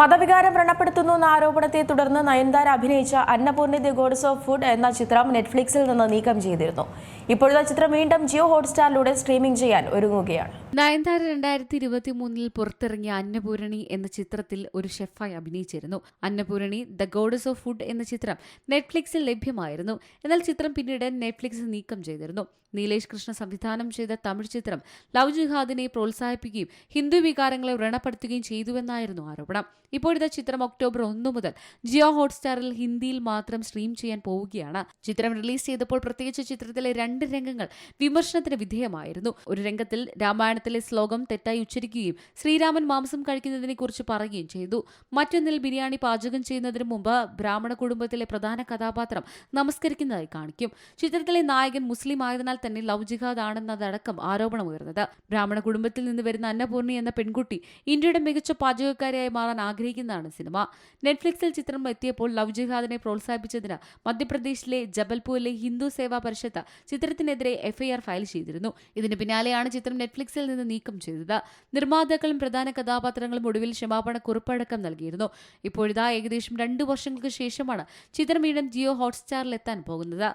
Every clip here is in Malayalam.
മതവികാരം വ്രണപ്പെടുത്തുന്നു എന്ന ആരോപണത്തെ തുടർന്ന് നയൻതാര അഭിനയിച്ച Annapoorani the goddess of food എന്ന ചിത്രം നെറ്റ്ഫ്ലിക്സിൽ നിന്ന് നീക്കം ചെയ്തിരുന്നു. ഇപ്പോഴത്തെ ചിത്രം വീണ്ടും ജിയോ ഹോട്ട്സ്റ്റാറിലൂടെ സ്ട്രീമിംഗ് ചെയ്യാൻ ഒരുങ്ങുകയാണ്. നയൻതാര രണ്ടായിരത്തി ഇരുപത്തി മൂന്നിൽ പുറത്തിറങ്ങിയ അന്നപൂരണി എന്ന ചിത്രത്തിൽ ഒരു ഷെഫായി അഭിനയിച്ചിരുന്നു. Annapoorani the goddess of food എന്ന ചിത്രം നെറ്റ്ഫ്ലിക്സിൽ ലഭ്യമായിരുന്നു. എന്നാൽ ചിത്രം പിന്നീട് നെറ്റ്ഫ്ലിക്സ് നീക്കം ചെയ്തിരുന്നു. നീലേഷ് കൃഷ്ണ സംവിധാനം ചെയ്ത തമിഴ് ചിത്രം ലവ് ജിഹാദിനെ പ്രോത്സാഹിപ്പിക്കുകയും ഹിന്ദു വികാരങ്ങളെ വ്രണപ്പെടുത്തുകയും ചെയ്തുവെന്നായിരുന്നു ആരോപണം. ഇപ്പോഴത്തെ ചിത്രം ഒക്ടോബർ ഒന്ന് മുതൽ ജിയോ ഹോട്ട്സ്റ്റാറിൽ ഹിന്ദിയിൽ മാത്രം സ്ട്രീം ചെയ്യാൻ പോവുകയാണ്. ചിത്രം റിലീസ് ചെയ്തപ്പോൾ പ്രത്യേകിച്ച് ചിത്രത്തിലെ രണ്ട് രംഗങ്ങൾ വിമർശനത്തിന് വിധേയമായിരുന്നു. ഒരു രംഗത്തിൽ രാമായണത്തിലെ ശ്ലോകം തെറ്റായി ഉച്ചരിക്കുകയും ശ്രീരാമൻ മാംസം കഴിക്കുന്നതിനെ കുറിച്ച് പറയുകയും ചെയ്തു. മറ്റൊന്നിൽ ബിരിയാണി പാചകം ചെയ്യുന്നതിന് മുമ്പ് ബ്രാഹ്മണ കുടുംബത്തിലെ പ്രധാന കഥാപാത്രം നമസ്കരിക്കുന്നതായി കാണിക്കും. ചിത്രത്തിലെ നായകൻ മുസ്ലിം ആയതിനാൽ തന്നെ ലവ് ജിഹാദ് ആണെന്നതടക്കം ആരോപണമുയർന്നത് ബ്രാഹ്മണ കുടുംബത്തിൽ നിന്ന് വരുന്ന അന്നപൂർണി എന്ന പെൺകുട്ടി ഇന്ത്യയുടെ മികച്ച പാചകക്കാരിയായി മാറാൻ ആഗ്രഹിക്കുന്നതാണ് സിനിമ. നെറ്റ്ഫ്ലിക്സിൽ ചിത്രം എത്തിയപ്പോൾ ലവ് ജിഹാദിനെ പ്രോത്സാഹിപ്പിച്ചതിന് മധ്യപ്രദേശിലെ ജബൽപൂരിലെ ഹിന്ദു സേവാ പരിഷത്ത് ചിത്രത്തിനെതിരെ എഫ്ഐആർ ഫയൽ ചെയ്തിരുന്നു. ഇതിന് പിന്നാലെയാണ് ചിത്രം നെറ്റ്ഫ്ലിക്സിൽ നിന്ന് നീക്കം ചെയ്തത്. നിർമ്മാതാക്കളും പ്രധാന കഥാപാത്രങ്ങളും ഒടുവിൽ ക്ഷമാപണ കുറിപ്പടക്കം നൽകിയിരുന്നു. ഇപ്പോഴിതാ ഏകദേശം രണ്ടു വർഷങ്ങൾക്ക് ശേഷമാണ് ചിത്രം വീണ്ടും ജിയോ ഹോട്ട്സ്റ്റാറിൽ എത്താൻ പോകുന്നത്.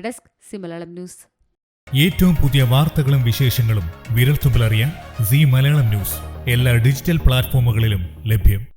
Desk C news. ഏറ്റവും പുതിയ വാർത്തകളും വിശേഷങ്ങളും വിരൽത്തുമ്പിലറിയാൻ സി മലയാളം ന്യൂസ്. എല്ലാ ഡിജിറ്റൽ പ്ലാറ്റ്ഫോമുകളിലും ലഭ്യം.